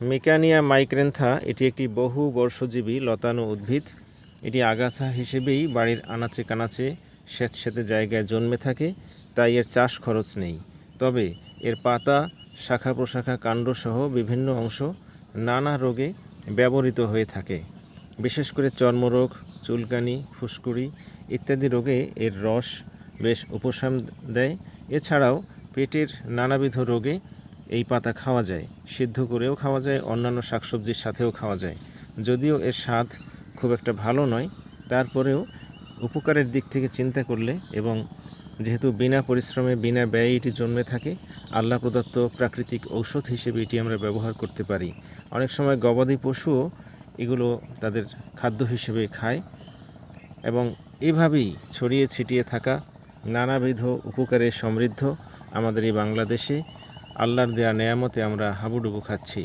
মেকানিয়া মাইক্রেন্থা এটি একটি বহু বর্ষজীবী লতানো উদ্ভিদ। এটি আগাছা হিসেবেই বাড়ির আনাচে কানাচে স্যাঁতস্যাঁতে জায়গায় জন্মে থাকে, তাই এর চাষ খরচ নেই। তবে এর পাতা, শাখা প্রশাখা কাণ্ডসহ বিভিন্ন অংশ নানা রোগে ব্যবহৃত হয়ে থাকে। বিশেষ করে চর্মরোগ, চুলকানি, ফুসকুড়ি ইত্যাদি রোগে এর রস বেশ উপশম দেয়। এছাড়াও পেটের নানাবিধ রোগে এই পাতা খাওয়া যায়, সিদ্ধ করেও খাওয়া যায়, অন্যান্য শাকসবজির সাথেও খাওয়া যায়। যদিও এর স্বাদ খুব একটা ভালো নয়, তারপরেও উপকারের দিক থেকে চিন্তা করলে এবং যেহেতু বিনা পরিশ্রমে, বিনা ব্যয়ে এটি জন্মে থাকে, আল্লাহ প্রদত্ত প্রাকৃতিক ঔষধ হিসেবে এটি আমরা ব্যবহার করতে পারি। অনেক সময় গবাদি পশুও এগুলো তাদের খাদ্য হিসেবে খায় এবং এভাবেই ছড়িয়ে ছিটিয়ে থাকা নানাবিধ উপকারে সমৃদ্ধ আমাদের এই বাংলাদেশে আল্লাহর দেয়া নেয়ামতে আমরা হাবুডুবু খাচ্ছি।